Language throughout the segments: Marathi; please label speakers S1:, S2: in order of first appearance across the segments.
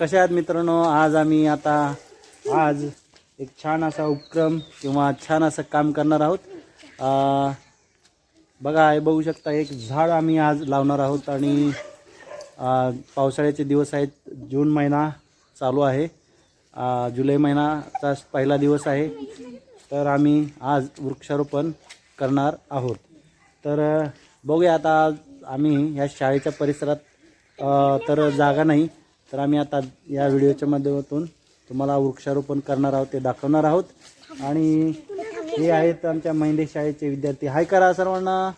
S1: कशा आहात मित्रांनो? आज आम्ही आता आज एक छान असा उपक्रम किंवा छान असं काम करणार आहोत. बघा हे बघू शकता एक झाड आम्ही आज लावणार आहोत आणि पावसाळ्याचे दिवस आहेत. जून महिना चालू आहे. जुलै महिनाचा पहिला दिवस आहे. तर आम्ही आज वृक्षारोपण करणार आहोत. तर बघूया आता आज आम्ही ह्या शाळेच्या परिसरात तर जागा नाही. तर आम्ही आता या व्हिडिओच्या माध्यमातून तुम्हाला वृक्षारोपण करणार आहोत ते दाखवणार आहोत. आणि हे आहेत आमच्या महिंदे शाळेचे विद्यार्थी. हाय करा सर्वांना.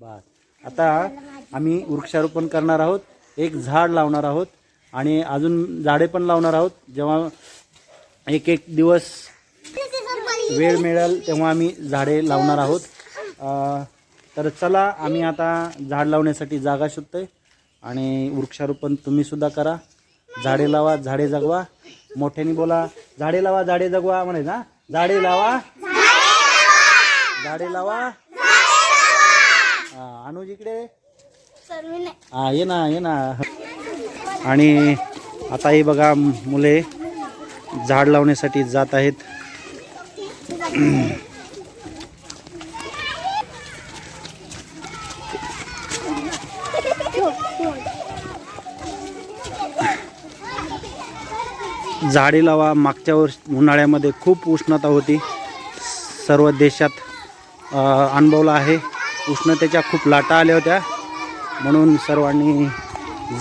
S1: बस. आता आम्ही वृक्षारोपण करणार आहोत. एक झाड लावणार आहोत आणि अजून झाडे पण लावणार आहोत. जेव्हा एक एक दिवस वेळ मिळेल तेव्हा आम्ही झाडे लावणार आहोत. तर चला आम्ही आता झाड लावण्यासाठी जागा शोधतोय. आणि वृक्षारोपण तुम्ही सुद्धा करा. झाडे लावा झाडे जगवा. मोठ्याने बोला झाडे लावा झाडे जगवा म्हणे ना. झाडे लावा. झाडे लावा. हा, अनुज इकडे हा ये ना ये ना. आणि आता हे बघा मुले झाड लावण्यासाठी जात आहेत. झाडे लावा मागच्या वर्ष उन्हाळ्यामध्ये खूप उष्णता होती. सर्व देशात अनुभवला आहे. उष्णतेच्या खूप लाटा आल्या होत्या. म्हणून सर्वांनी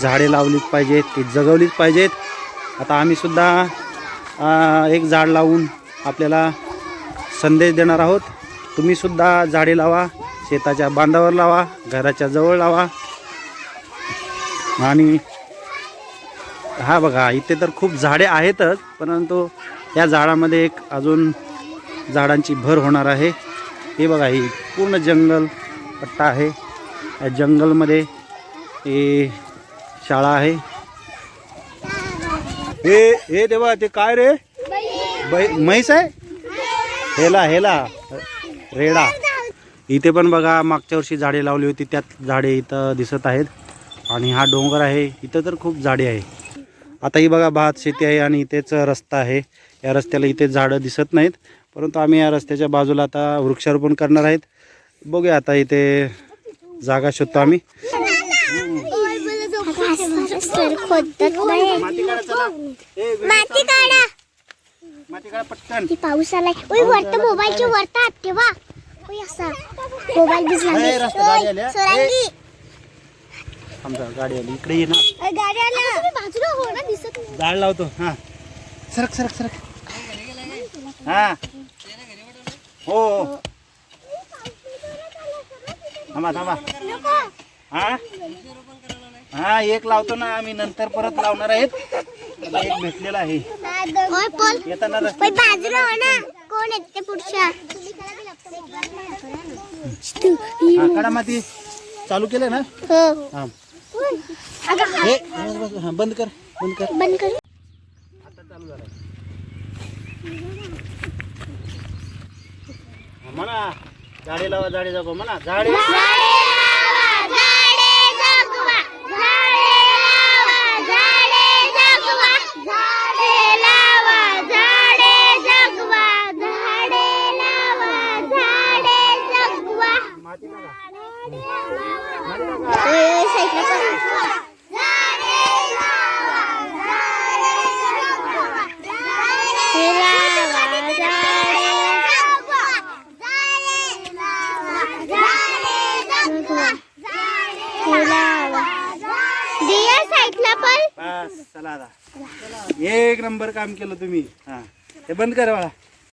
S1: झाडे लावलीच पाहिजेत ती जगवलीच पाहिजेत. आता आम्ही सुद्धा एक झाड लावून आपल्याला संदेश देणार आहोत. तुम्हीसुद्धा झाडे लावा शेताच्या बांधावर लावा घराच्या जवळ लावा. आणि हा बघा इथे तर खूप झाडे आहेतच परंतु या झाडामध्ये एक अजून झाडांची भर होणार आहे. हे बघा ही पूर्ण जंगल पट्टा आहे. या जंगलमध्ये हे शाळा आहे. हे हे देवा ते काय रे? बै म्हैस आहे? हेला हेला रेडा. इथे पण बघा मागच्या वर्षी झाडे लावली होती त्यात झाडे इथं दिसत आहेत. आणि हा डोंगर आहे इथं तर खूप झाडे आहे. आता ही बघा भात शेती आहे आणि इथेच रस्ता आहे. या रस्त्याला इथे झाडं दिसत नाहीत. परंतु आम्ही या रस्त्याच्या बाजूला आता वृक्षारोपण करणार आहेत. बघूया आता इथे जागा शोधतो आम्ही.
S2: पाऊस आलाय वरत मोबाईलच्या वरतात असा मोबाईल भिजला
S1: ए, रस्ता गाडी आल्या.
S2: सोरांगी
S1: आमचा गाडी आली. इकडे ये ना.
S2: बाजूला हो ना दिसत नाही.
S1: झाड लावतो. हा. सरक सरक सरक. हा. हो हो. थांबा थांबा. हा? हा एक लावतो ना आम्ही. नंतर परत लावणार आहेत. एक भेटलेला आहे. येताना
S2: ओय,
S1: रस्ते
S2: बाजूला हो ना. कोण आहेत ते पुढच्या?
S1: काढा माती. चालू केलं ना?
S2: हो.
S1: हा
S2: अगं,
S1: हे बस, बस, हा, बंद कर बंद कर.
S2: बंद कर.
S1: आता चालू झालं म्हणा झाडे लावा झाडे जागो म्हणा झाडे माती टाका.
S2: दिया साईडला पण
S1: बस चला आता एक नंबर काम केलं तुम्ही हा ते बंद करा बाळा.